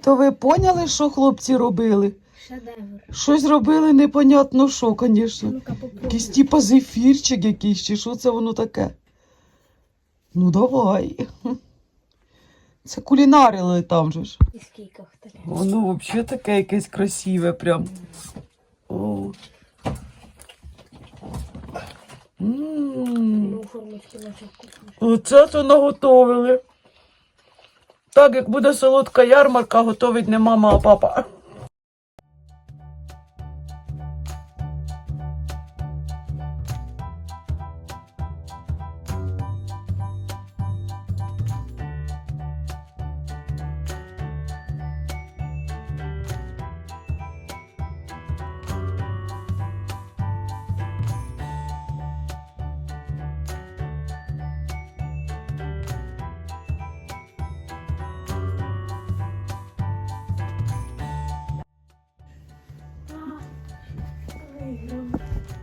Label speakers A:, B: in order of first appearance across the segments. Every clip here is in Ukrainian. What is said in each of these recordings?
A: То ви поняли, що хлопці робили?
B: Шедевр.
A: Щось робили непонятно що, звісно. Якийсь типа зефірчик якийсь, чи що це воно таке? Ну давай. Це кулінарили там же ж. Воно взагалі таке якесь красиве прям. О. М.
B: Ну, наче вкусніше.
A: Оце то наготовили. Так, як буде солодка ярмарка, готовить не мама, а папа.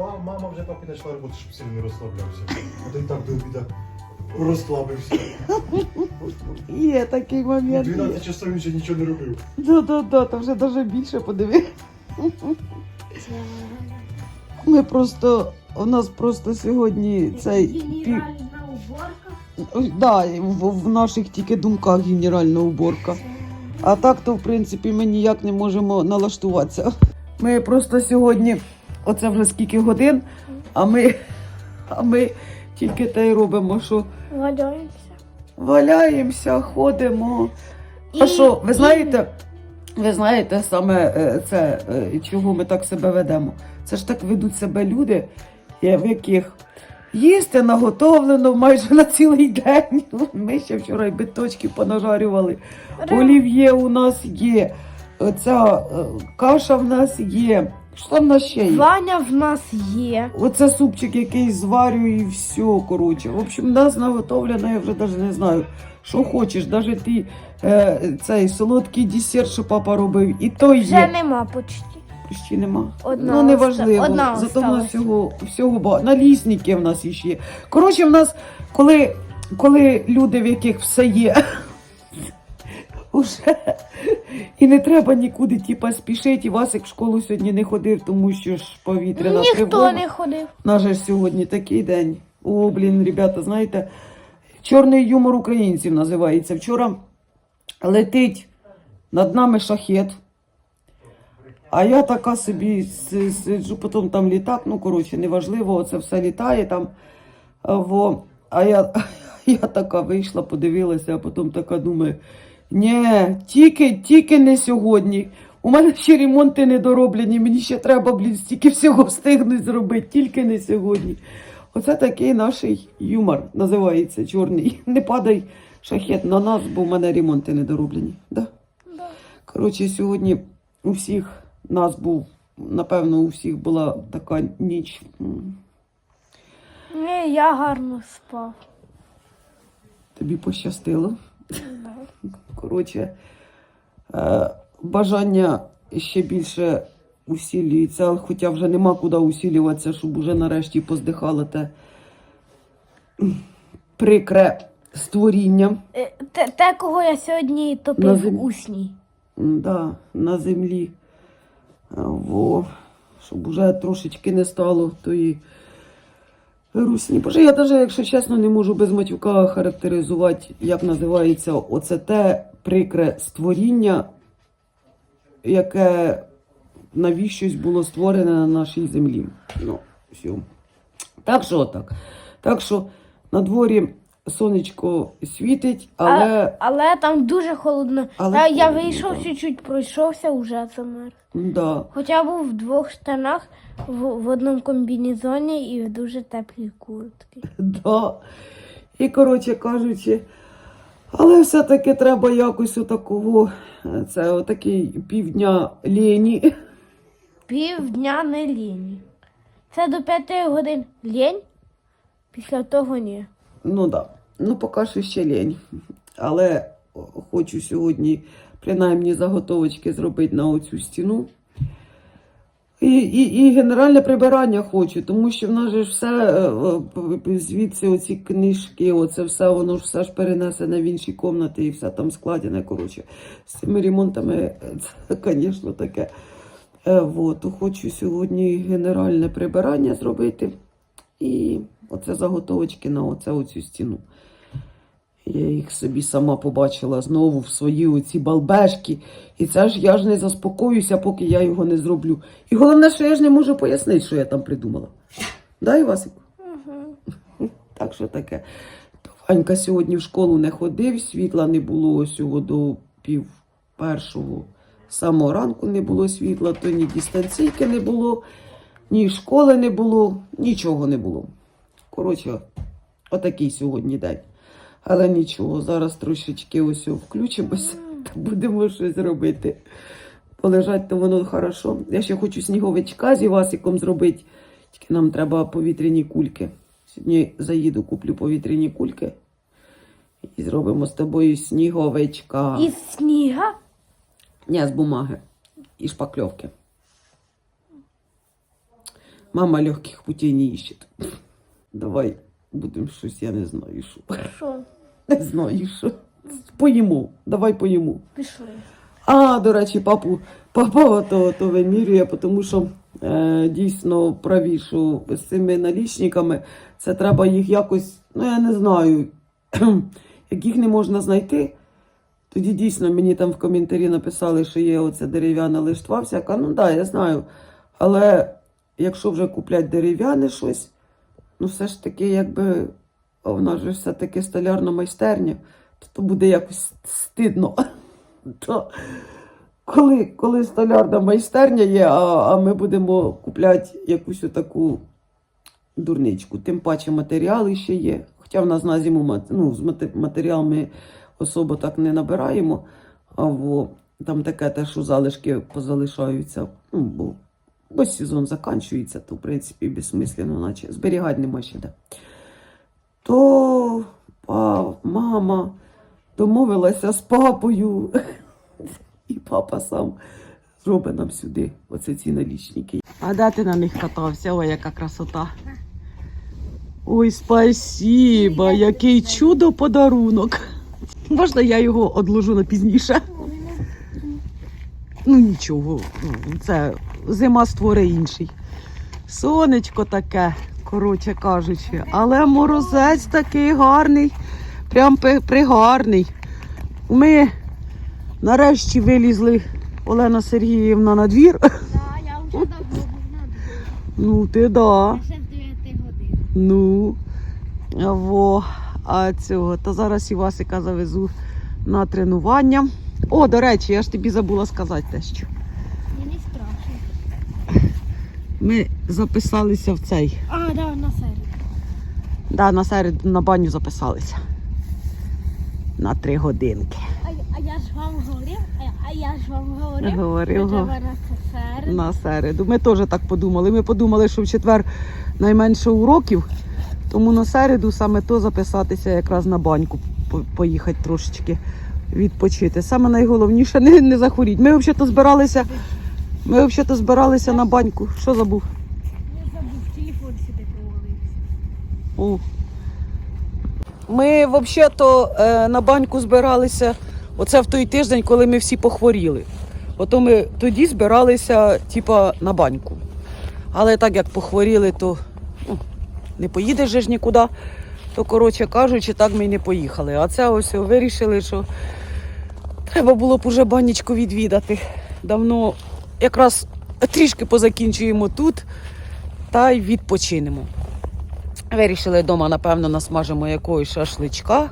C: Па- Мама вже папі почала робити, щоб сильно не розслаблявся. Один так до обіда розслабився.
A: Є такий момент.
C: 12 часов він ще нічого не робив.
A: Да-да-да, там вже навіть більше подиви. Ми просто, у нас просто сьогодні цей пів,
B: Генеральна уборка.
A: Да, в, в наших тільки думках генеральна уборка. А так то, в принципі, ми ніяк не можемо налаштуватися. Ми просто сьогодні, оце вже скільки годин, а ми, а ми тільки те й робимо, що
B: Валяємося.
A: валяємося, ходимо. А що, ви
B: і-
A: знаєте, ви знаєте саме е, це, е, чого ми так себе ведемо? Це ж так ведуть себе люди, в яких їсти наготовлено майже на цілий день. Ми ще вчора й биточки понажарювали. Олів'є у нас є, ця е, каша в нас є. Що там в нас ще є?
B: Ваня в нас є.
A: Оце супчик, який зварюю і все, коротше. В общем, в нас наготовлено, я вже навіть не знаю, що хочеш. Навіть ти е, цей солодкий десерт, що папа робив, і то
B: Вже
A: є.
B: нема почти.
A: Ще нема.
B: Одна
A: ну, неважливо.
B: одна
A: Зато в нас всього, всього багато. Налісники в нас іще є. Коротше, в нас, коли, коли люди, в яких все є, уже і не треба нікуди типа, спішити. І Васик в школу сьогодні не ходив, тому що ж повітряна
B: Ніхто
A: тривога.
B: не ходив.
A: Наш же сьогодні такий день. О, блін, ребята, знаєте, чорний юмор українців називається. Вчора летить над нами шахет. А я така собі сиджу, потім там літак, ну коротше, неважливо, це все літає там. Во. А я, я така вийшла, подивилася, а потім така думаю, ні, тільки, тільки не сьогодні. У мене ще ремонти не дороблені, мені ще треба, блін, стільки всього встигнуть зробити, тільки не сьогодні. Оце такий наш юмор називається чорний. Не падай шахет на нас, бо в мене ремонти не дороблені. Да?
B: Да.
A: Коротше, сьогодні у всіх нас був, напевно, у всіх була така ніч.
B: Ні, я гарно спав.
A: Тобі пощастило. Коротше, е, бажання ще більше усілюється, хоча вже нема куди усілюватися, щоб уже нарешті поздихало те прикре створіння
B: Е, Те, те, кого я сьогодні топив
A: зим-
B: в усній.
A: да, на землі. Во, щоб уже трошечки не стало тої русні. Боже, я навіть, якщо чесно, не можу без матюка характеризувати, як називається оце те прикре створіння, яке навіщось було створене на нашій землі. Ну, все. Так що так. Так що на дворі сонечко світить, але.
B: Але там дуже холодно.
A: Але
B: я, я
A: холодно,
B: вийшов чуть-чуть, пройшовся, вже замер.
A: Да.
B: Хоча був в двох штанах, в, в одному комбінезоні і в дуже теплій куртці.
A: Да. І, коротше кажучи, але все-таки треба якось отакого, це отакий півдня лені.
B: Півдня не лінь. Це до п'яти годин лінь, після того ні.
A: Ну да. Ну, поки що ще лень. Але хочу сьогодні принаймні заготовочки зробити на оцю стіну. І, і, і генеральне прибирання хочу, тому що в нас же все е, е, звідси оці книжки, оце все, воно ж все ж перенесене в інші кімнати і все там складене. Коротше, з цими ремонтами це, звісно, таке. Е, то хочу сьогодні генеральне прибирання зробити. І оце заготовочки на оце оцю стіну. Я їх собі сама побачила знову в свої оці балбешки. І це ж я ж не заспокоюся, поки я його не зроблю. І головне, що я ж не можу пояснити, що я там придумала. Да, Івасику? Так що таке. Ванька сьогодні в школу не ходив, світла не було ось до пів першого. Самого ранку не було світла, то ні дистанційки не було, ні школи не було, нічого не було. Коротше, отакий сьогодні день. Але нічого, зараз трошечки ось включимося та будемо щось робити. Полежать, то воно хорошо. Я ще хочу сніговичка з Івасиком зробити. Тільки нам треба повітряні кульки. Сьогодні заїду, куплю повітряні кульки. І зробимо з тобою сніговичка.
B: Із сніга.
A: Ні, з бумаги і шпакльовки. Мама легких путей не ищет. Давай будемо щось, я не знаю, що.
B: Що?
A: Не знаю, що. Поїмо. Давай поїмо.
B: Пішли.
A: А, до речі, папу, папа то, то вимірює, тому що е, дійсно праві, що з цими налічниками це треба їх якось, ну я не знаю, як їх не можна знайти. Тоді дійсно мені там в коментарі написали, що є оця дерев'яна лиштва всяка. Ну так, да, я знаю. Але якщо вже куплять дерев'яне щось, ну все ж таки, якби а в нас же все-таки столярна майстерня, то, то буде якось стидно. То, коли, коли столярна майстерня є, а, а ми будемо купляти якусь таку дурничку. Тим паче матеріали ще є. Хоча в нас на зиму ну, з мате- матеріал ми особо так не набираємо, а во, там таке те, що залишки позалишаються. Ну, бо, бо сезон закінчується, то в принципі безсмислено, наче зберігати нема ще де. То па, мама домовилася з папою. І папа сам зробить нам сюди оце ці налічники. А де ти на них катався? Ой, яка красота. Ой, спасіба, який чудо подарунок. Можна я його одложу на пізніше? Ну нічого, ну, це зима створить інший. Сонечко таке, коротше кажучи, але морозець такий гарний, прям пригарний. Ми нарешті вилізли Олена Сергіївна на двір.
B: Да, я вже давно був на
A: Ну, ти да.
B: Ще в 9 годин.
A: Ну, во, а цього, то зараз Івасика завезу на тренування. О, до речі, я ж тобі забула сказати те, що
B: Мені страшно.
A: Ми записалися в цей.
B: А, да, на серію.
A: Да, на середу на баню записалися. На три годинки.
B: А, а я ж вам говорив, а, я ж вам говорив,
A: Говорив, го-
B: треба на
A: середу. Ми теж так подумали. Ми подумали, що в четвер найменше уроків, тому на середу саме то записатися якраз на баньку, поїхати трошечки відпочити. Саме найголовніше не, не захворіти. Ми взагалі збиралися. Ми взагалі збиралися на баньку. Що забув?
B: Я забув, телефон сюди провалився.
A: О. Ми взагалі-то е, на баньку збиралися оце в той тиждень, коли ми всі похворіли. Ото ми тоді збиралися, типа, на баньку. Але так як похворіли, то ну, не поїдеш же ж нікуди. То, коротше кажучи, так ми й не поїхали. А це ось вирішили, що треба було б уже банічку відвідати. Давно якраз трішки позакінчуємо тут та й відпочинемо. Вирішили вдома, напевно, насмажимо якогось шашличка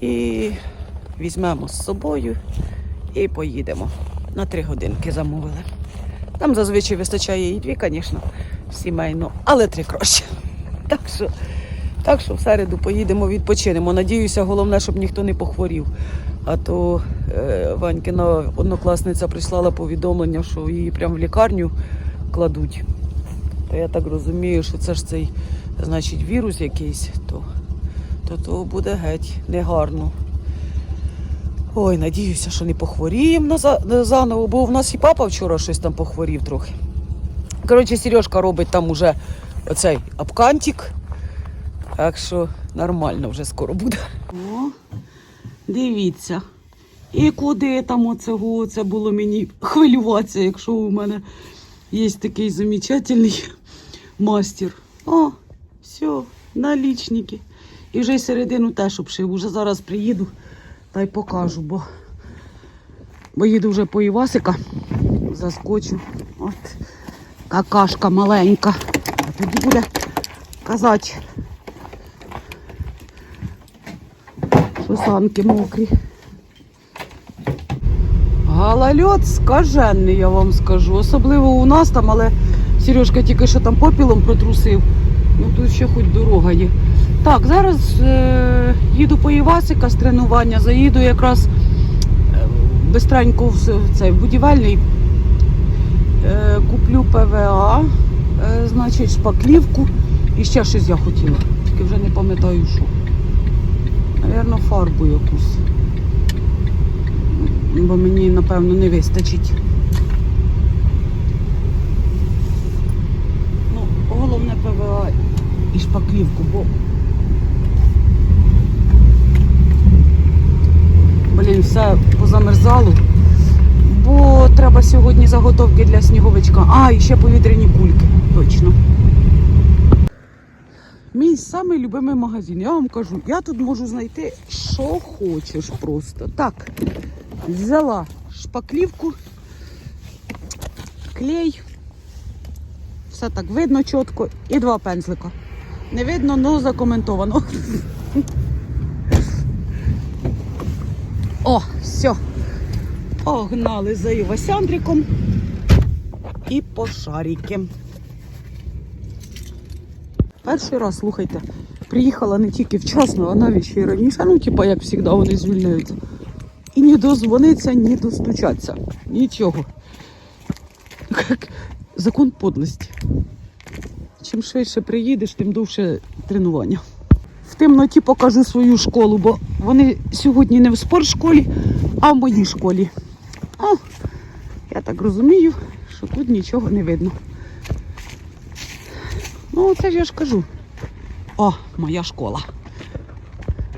A: і візьмемо з собою і поїдемо. На три годинки замовили. Там зазвичай вистачає і дві, звісно, сімейно, але три краще. Так що, так що в середу поїдемо, відпочинемо. Надіюся, головне, щоб ніхто не похворів. А то е, Ванькина однокласниця прислала повідомлення, що її прямо в лікарню кладуть. То я так розумію, що це ж цей, значить, вірус якийсь, то, то, то буде геть негарно. Ой, надіюся, що не похворіємо заново, бо в нас і папа вчора щось там похворів трохи. Коротше, Сережка робить там уже оцей апкантик. Так що нормально вже скоро буде. О, дивіться. І куди там оцього це було мені хвилюватися, якщо у мене є такий замечательний мастер. О, все, налічники. І вже середину теж обшив. Уже зараз приїду та й покажу, бо, бо їду вже по Івасика, заскочу. От какашка маленька. А тоді буде казати, що санки мокрі. Галальот скажений, я вам скажу. Особливо у нас там, але Сережка тільки що там попілом протрусив. Ну тут ще хоч дорога є. Так, зараз е, їду по Івасика з тренування, заїду якраз е, бистренько в, цей будівельний. Е, куплю ПВА, е, значить, шпаклівку і ще щось я хотіла. Тільки вже не пам'ятаю, що. Навірно, фарбу якусь бо мені, напевно, не вистачить. Ну, головне ПВА і шпаклівку, бо. Блін, все позамерзало. Бо треба сьогодні заготовки для сніговичка. А, і ще повітряні кульки. Точно. Мій самий любимий магазин. Я вам кажу, я тут можу знайти, що хочеш просто. Так, взяла шпаклівку, клей. Все так видно чітко. І два пензлика. Не видно, але закоментовано. О, все. Погнали за Івасяндриком і по шарики. Перший раз, слухайте, приїхала не тільки вчасно, а навіть ще й раніше. Ну, типа, як завжди, вони звільняються. І не дозвониться, ні достучаться. Нічого. Закон подлості. Чим швидше приїдеш, тим довше тренування. В темноті покажу свою школу, бо вони сьогодні не в спортшколі, а в моїй школі. О, я так розумію, що тут нічого не видно. Ну, це ж я ж кажу. О, моя школа.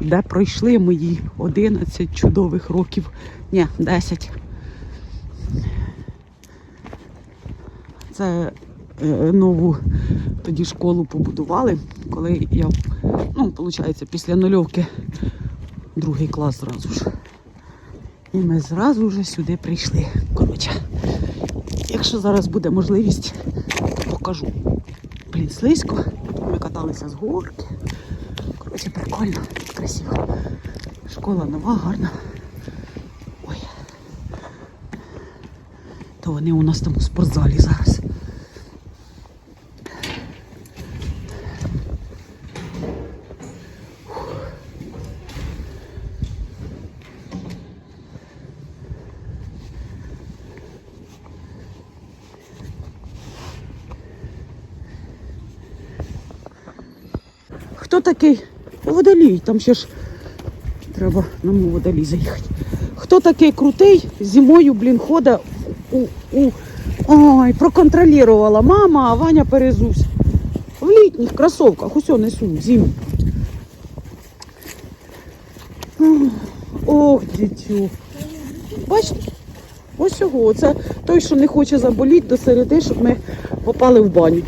A: Де пройшли мої 11 чудових років. Ні, 10. Це е, нову тоді школу побудували, коли я, ну, виходить, після нульовки другий клас зразу ж. І ми зразу вже сюди прийшли. Коротше, якщо зараз буде можливість, покажу. Блін, слизько. Ми каталися з горки. Коротше, прикольно, красиво. Школа нова, гарна. Ой. То вони у нас там у спортзалі зараз. Хто такий? Водолій, там ще ж треба нам у водолій заїхати. Хто такий крутий, зимою, блін, ходить у, у... Ой, проконтролювала мама, а Ваня перезувся. В літніх кросовках, усе несу, зиму. Ох, дитю. Бачите? Ось цього. Це той, що не хоче заболіти до середи, щоб ми попали в баню.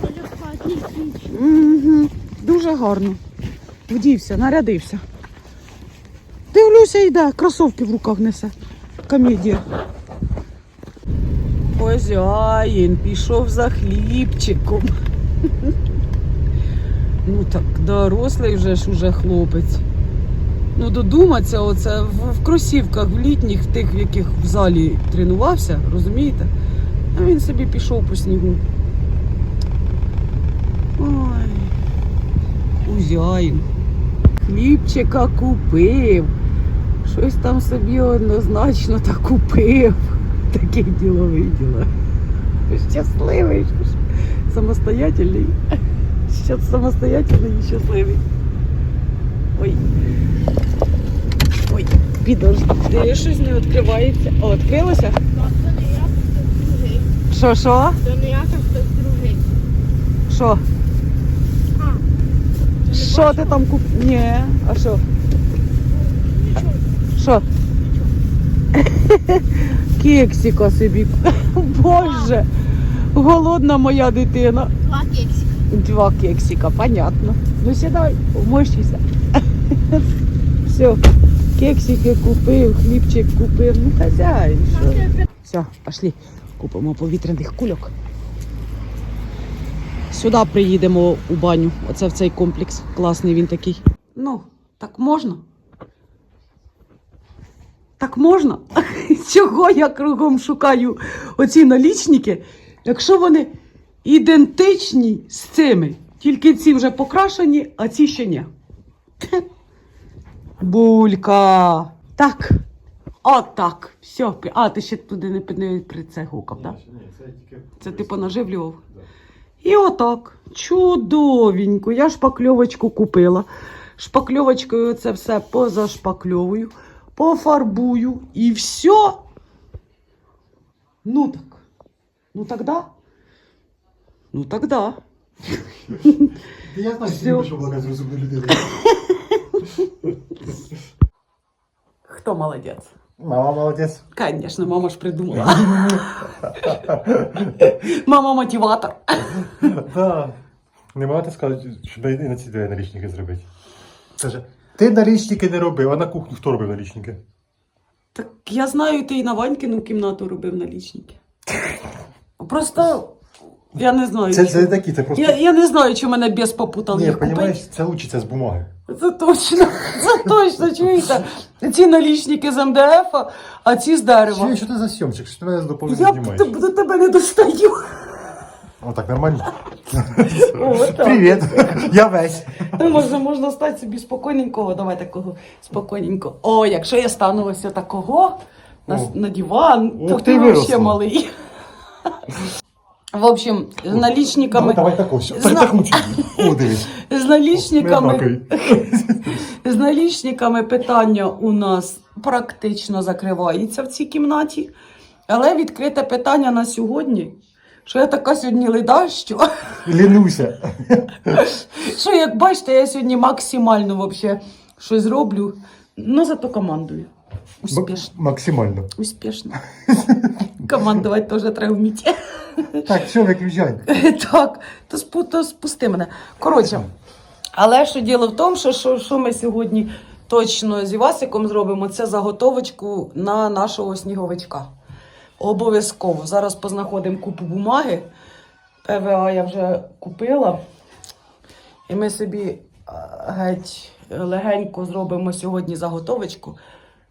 A: Угу. Дуже гарно. Вдівся, нарядився. Дивлюся, йде, кросовки в руках несе. Комедія. Хозяїн пішов за хлібчиком. Ну так, дорослий вже ж уже хлопець. Ну, додуматися, оце в, в кросівках, в літніх, в тих, в яких в залі тренувався, розумієте? А він собі пішов по снігу. Ой, хузяїн. Хлібчика купив. Щось там собі однозначно так купив. Такий діловий діло. Щасливий. Самостоятельний. Щас самостоятельний і щасливий. Ой. Ой, підожди, щось не відкривається. О, відкрилося? Що, що?
B: То не я, то хтось другий.
A: Що? Що ти там куп... Ні, а що? Що? Кексика собі. Боже, голодна моя дитина.
B: Два кексика.
A: Два кексика, понятно. Ну сідай, вмощуйся. Все, кексики купив, хлібчик купив. Ну, хазяїн, що? Все, пошли. Купимо повітряних кульок. Сюди приїдемо у баню. Оце в цей комплекс. Класний він такий. Ну, так можна? Так можна? Чого я кругом шукаю оці налічники, якщо вони ідентичні з цими. Тільки ці вже покрашені, а ці ще ні. Булька. Так. Отак. Все. А, ти ще туди не, не при це гукав, так?
C: Це тільки...
A: Це ти понаживлював? І отак. Чудовенько. Я шпакльовочку купила. Шпакльовочкою це все позашпакльовую, пофарбую і все. Ну так. Ну тогда. Ну тогда.
C: Я знаю, що ти пішов благати розумну людину.
A: Хто молодець?
C: Мама молодець.
A: Конечно, мама ж придумала. мама мотиватор.
C: Так. Не можете сказати, щоб і на ці дві налічники зробити. Каже, ти налічники не робив, а на кухню хто робив налічники?
A: Так я знаю, ти і на Ванькину кімнату робив налічники. Просто я не знаю.
C: Це,
A: чи-
C: це не такі, це просто...
A: Я, я не знаю, чи мене без попутав
C: Ні,
A: їх
C: розумієш, це учиться з бумаги.
A: Це точно, це точно, чуєте? Ці налічники з МДФ, а ці з дерева.
C: Що, що ти за сйомчик? Що ти мене доповідь
A: Я б
C: знімаєш?
A: те- до тебе не достаю.
C: О, так нормально.
A: Отак.
C: Привіт, я весь.
A: Ну, Можна, можна стати собі спокійненького, давай такого спокійненького. О, якщо я стану ось такого на,
C: О.
A: на диван,
C: Ух
A: то
C: ти,
A: ти
C: виросла.
A: взагалі малий. В общем, з налічниками,
C: Давай так ось.
A: Зна-
C: Так, так мучи. О, дивись.
A: з налічниками, з налічниками питання у нас практично закривається в цій кімнаті. Але відкрите питання на сьогодні, що я така сьогодні леда, що,
C: Лінуся.
A: що як бачите, я сьогодні максимально вообще щось роблю, ну зато командую. Успішно.
C: Максимально.
A: Успішно. Командувати теж треба вміти.
C: Так, все, виключай.
A: Так, то, то спусти мене. Коротше, але що діло в тому, що, що, що ми сьогодні точно з Івасиком зробимо, це заготовочку на нашого сніговичка. Обов'язково. Зараз познаходимо купу бумаги. ПВА я вже купила. І ми собі геть легенько зробимо сьогодні заготовочку,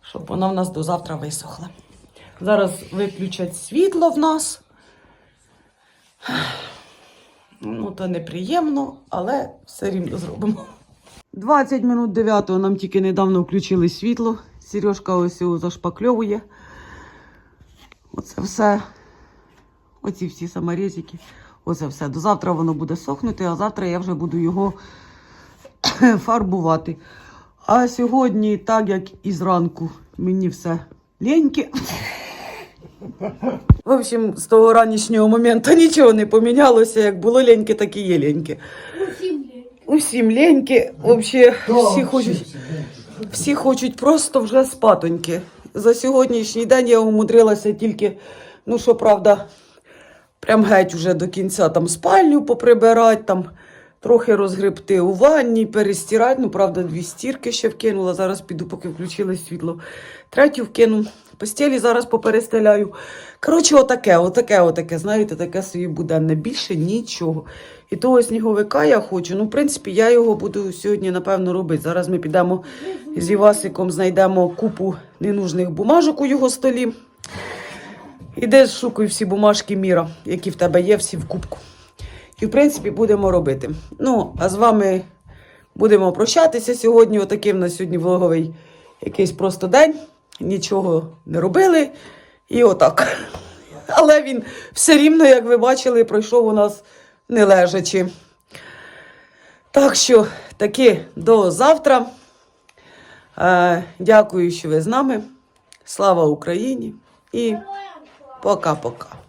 A: щоб вона в нас до завтра висохла. Зараз виключать світло в нас. Ну, то неприємно, але все рівно зробимо. 20 минут 9 нам тільки недавно включили світло. Сережка ось його зашпакльовує. Оце все. Оці всі саморезики. Оце все. До завтра воно буде сохнути, а завтра я вже буду його фарбувати. А сьогодні, так як і зранку, мені все ліньки. В общем, з того ранішнього моменту нічого не помінялося. Як було леньке, так і є леньке. Усім леньки. Взагалі, всі хочуть, всі хочуть просто вже спатоньки. За сьогоднішній день я умудрилася тільки, ну що правда, прям геть уже до кінця там спальню поприбирати, там трохи розгребти у ванні, перестирати. Ну, правда, дві стірки ще вкинула. Зараз піду, поки включили світло. Третю вкину. Постілі зараз поперестеляю. Коротше, отаке, отаке, отаке, знаєте, таке собі буденне. Більше нічого. І того сніговика я хочу. Ну, в принципі, я його буду сьогодні, напевно, робити. Зараз ми підемо з Івасиком, знайдемо купу ненужних бумажок у його столі. Іди шукай всі бумажки міра, які в тебе є, всі в кубку. І, в принципі, будемо робити. Ну, а з вами будемо прощатися сьогодні. Отакий в нас сьогодні влоговий якийсь просто день. Нічого не робили. І отак. Але він все рівно, як ви бачили, пройшов у нас не лежачи. Так що таки до завтра. Е, дякую, що ви з нами. Слава Україні і пока-пока.